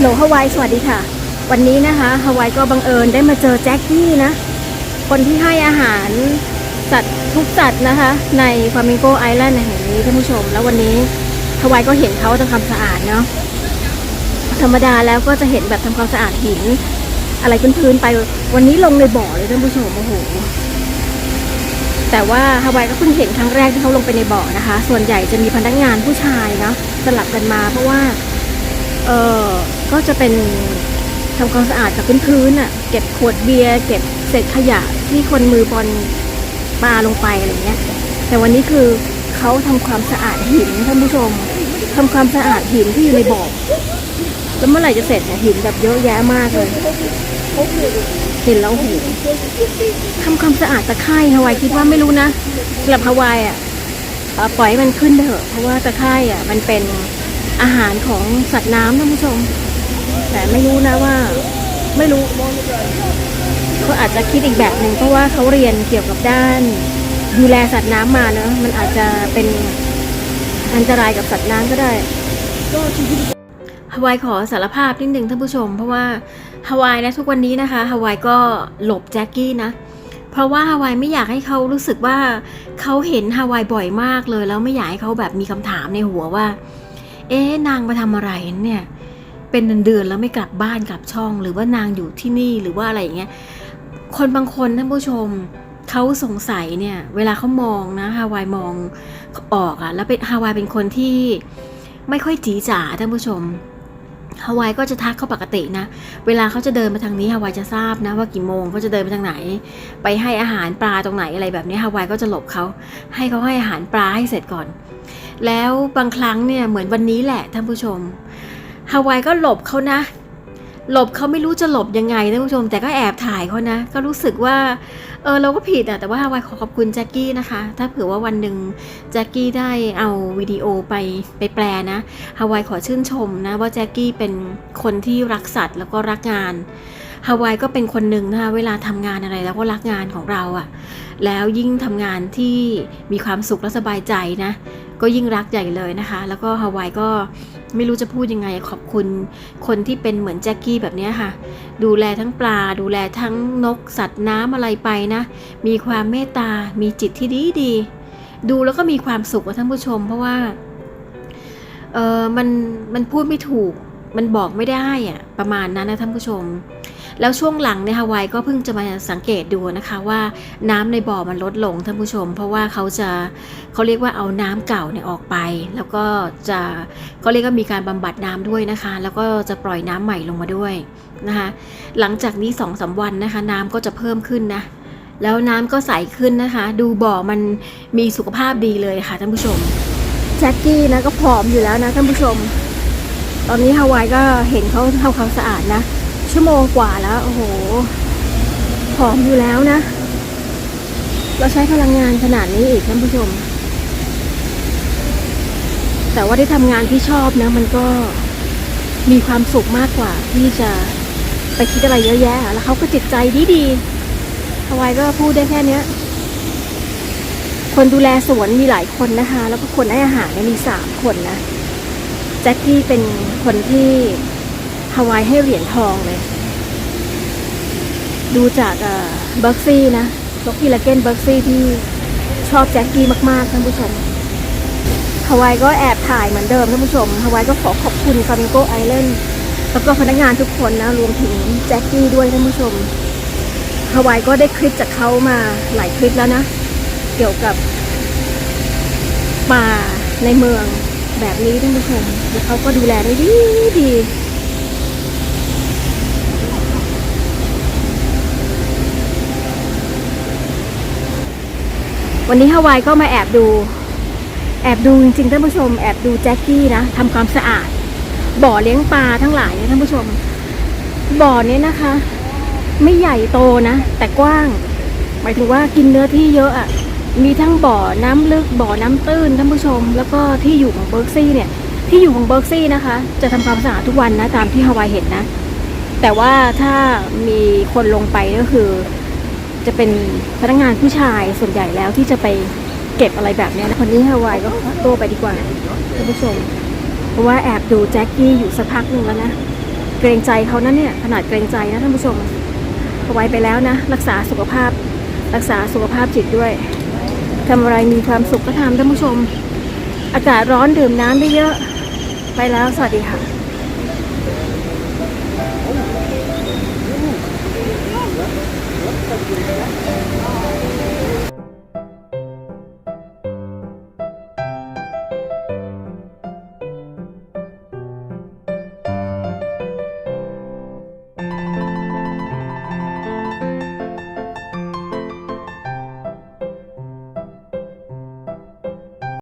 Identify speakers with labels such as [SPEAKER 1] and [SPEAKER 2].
[SPEAKER 1] ลโหลฮาวายสวัสดีค่ะ วันนี้นะคะฮาวายก็บังเอิญได้มาเจอแจ็คกี้นะ คนที่ให้อาหารสัตว์ทุกสัตว์นะคะ ในฟามิงโกไอแลนด์แห่งนี้ท่านผู้ชม แล้ววันนี้ฮาวายก็เห็นเขาทำความสะอาดเนาะธรรมดาแล้วก็จะเห็นแบบทำความสะอาดหิน อะไรพื้นๆไปวันนี้ลงในบ่อเลยท่านผู้ชมโอ้โหแต่ว่าฮาวายก็เพิ่งเห็นครั้งแรกที่เขาลงไปในบ่อนะคะ ส่วนใหญ่จะมีพนักงานผู้ชายเนาะสลับกันมาเพราะว่า เออก็จะเป็นทำความสะอาดกับพื้นๆอะ เก็บขวดเบียร์เก็บเศษขยะที่คนมือบอลปาลงไปอะไรเงี้ย แต่วันนี้คือเขาทำความสะอาดหินท่านผู้ชมทำความสะอาดหินที่อยู่ในบ่อแล้วเมื่อไหร่จะเสร็จเนี่ยหินแบบเยอะแยะมากเลยเห็นแล้วโอ้โหทำความสะอาดตะไคร่ฮาวายคิดว่าไม่รู้นะสำหรับฮาวายอะเอ่อปล่อยให้มันขึ้นเถอะ เพราะว่าตะไคร่อะ มันเป็น อาหารของสัตว์น้ำท่านผู้ชม แต่ไม่รู้นะว่า ไม่รู้เขาอาจจะคิดอีกแบบหนึ่งเพราะว่าเขาเรียนเกี่ยวกับด้านดูแลสัตว์น้ำมาเนอะมันอาจจะเป็นอันตรายกับสัตว์น้ำก็ได้ฮาวายขอสารภาพนิดนึงท่านผู้ชม เพราะว่าฮาวายนะทุกวันนี้นะคะฮาวายก็หลบแจ็คกี้นะเพราะว่าฮาวายไม่อยากให้เขารู้สึกว่าเขาเห็นฮาวายบ่อยมากเลย แล้วไม่อยากให้เขาแบบมีคำถามในหัวว่า เอ๊ะนางมาทำอะไรเนี่ย เป็นเดือนๆแล้วไม่กลับบ้านกลับช่อง หรือว่านางอยู่ที่นี่หรือว่าอะไรอย่างเงี้ย คนบางคนท่านผู้ชมเขาสงสัยเนี่ย เวลาเขามองนะฮาวายมองออกอะแล้วเป็นฮาวายเป็นคนที่ไม่ค่อยจีจ๋าท่านผู้ชมฮาวายก็จะทักเขาปกตินะ เวลาเขาจะเดินมาทางนี้ฮาวายจะทราบนะว่ากี่โมงเขาจะเดินไปทางไหน ไปให้อาหารปลาตรงไหนอะไรแบบนี้ฮาวายก็จะหลบเขาให้เขาให้อาหารปลาให้เสร็จก่อน แล้วบางครั้งเนี่ยเหมือนวันนี้แหละท่านผู้ชมฮาวายก็หลบเขานะ หลบเขาไม่รู้จะหลบยังไงท่านผู้ชม แต่ก็แอบถ่ายเขานะ ก็รู้สึกว่าเออเราก็ผิดอะแต่ว่าฮาวายขอขอบคุณแจ็คกี้นะคะ ถ้าเผื่อว่าวันหนึ่งแจ็คกี้ได้เอาวิดีโอไปไปแปลนะฮาวายขอชื่นชมนะว่าแจ็คกี้เป็นคนที่รักสัตว์แล้วก็รักงานฮาวายก็เป็นคนหนึ่งนะคะเวลาทำงานอะไรแล้วก็รักงานของเราอะ แล้วยิ่งทำงานที่มีความสุขและสบายใจนะ ก็ยิ่งรักใหญ่เลยนะคะ แล้วก็ฮาวายก็ไม่รู้จะพูดยังไงขอบคุณคนที่เป็นเหมือนแจ็คกี้แบบนี้ค่ะ ดูแลทั้งปลา ดูแลทั้งนกสัตว์น้ำอะไรไปนะ มีความเมตตา มีจิตที่ดีดี ดูแล้วก็มีความสุขกับท่านผู้ชม เพราะว่าเออมันมันพูดไม่ถูก มันบอกไม่ได้อะประมาณนั้นนะท่านผู้ชม แล้วช่วงหลังในฮาวายก็เพิ่งจะมาสังเกตดูนะคะว่าน้ำในบ่อมันลดลงท่านผู้ชม เพราะว่าเขาจะเขาเรียกว่าเอาน้ำเก่าเนี่ยออกไป แล้วก็จะเขาเรียกว่ามีการบำบัดน้ำด้วยนะคะ แล้วก็จะปล่อยน้ำใหม่ลงมาด้วยนะคะ หลังจากนี้สองสาวันนะคะ น้ำก็จะเพิ่มขึ้นนะแล้วน้ำก็ใสขึ้นนะคะ ดูบ่อมันมีสุขภาพดีเลยค่ะท่านผู้ชมแจ็คกี้นะก็ผอมอยู่แล้วนะท่านผู้ชม ตอนนี้ฮาวายก็เห็นเขาทำความสะอาดนะ ชั่วโมงกว่าแล้ว โอ้โหผอมอยู่แล้วนะ เราใช้พลังงานขนาดนี้อีกท่านผู้ชม แต่ว่าได้ทำงานที่ชอบนะ มันก็มีความสุขมากกว่าที่จะไปคิดอะไรเยอะแยะ แล้วเขาก็จิตใจดีดีๆฮาวายก็พูดได้แค่เนี้ย คนดูแลสวนมีหลายคนนะคะ แล้วก็คนให้อาหารเนี่ยมีสามคนนะ แจ็คกี้เป็นคนที่ ฮาวายให้เหรียญทองเลย ดูจากเบิร์กซี่นะล็อกกี้ลาเกนเบิร์กซี่ที่ชอบแจ็คกี้มากๆท่านผู้ชมฮาวายก็แอบถ่ายเหมือนเดิมท่านผู้ชมฮาวายก็ขอขอบคุณฟามิงโกไอแลนด์แล้วก็พนักงานทุกคนนะ รวมถึงแจ็คกี้ด้วยท่านผู้ชมฮาวายก็ได้คลิปจากเขามาหลายคลิปแล้วนะ เกี่ยวกับป่าในเมืองแบบนี้ท่านผู้ชมแล้วเขาก็ดูแลได้ดีดี วันนี้ฮาวายก็มาแอบดู แอบดูจริงๆท่านผู้ชม แอบดูแจ็คกี้นะทำความสะอาด บ่อเลี้ยงปลาทั้งหลายเนี่ยท่านผู้ชม บ่อนี้นะคะ ไม่ใหญ่โตนะ แต่กว้าง หมายถึงว่ากินเนื้อที่เยอะอะ่ะมีทั้งบ่อน้ำลึกบ่อน้ำตื้นท่านผู้ชม แล้วก็ที่อยู่ของเบิร์กซี่เนี่ย ที่อยู่ของเบิร์กซี่นะคะ จะทำความสะอาดทุกวันนะตามที่ฮาวายเห็นนะ แต่ว่าถ้ามีคนลงไปก็คือ จะเป็นพนักงานผู้ชายส่วนใหญ่แล้วที่จะไปเก็บอะไรแบบนี้นะคนนี้ฮาวายก็ขอตัวไปดีกว่าท่านผู้ชม เพราะว่าแอบดูแจ็คกี้อยู่สักพักหนึ่งแล้วนะ เกรงใจเขานะเนี่ยขนาดเกรงใจนะท่านผู้ชมเอาไว้ไปแล้วนะ รักษาสุขภาพ รักษาสุขภาพจิตด้วยทำอะไรมีความสุขก็ทำท่านผู้ชม อากาศร้อนดื่มน้ำได้เยอะ ไปแล้วสวัสดีค่ะ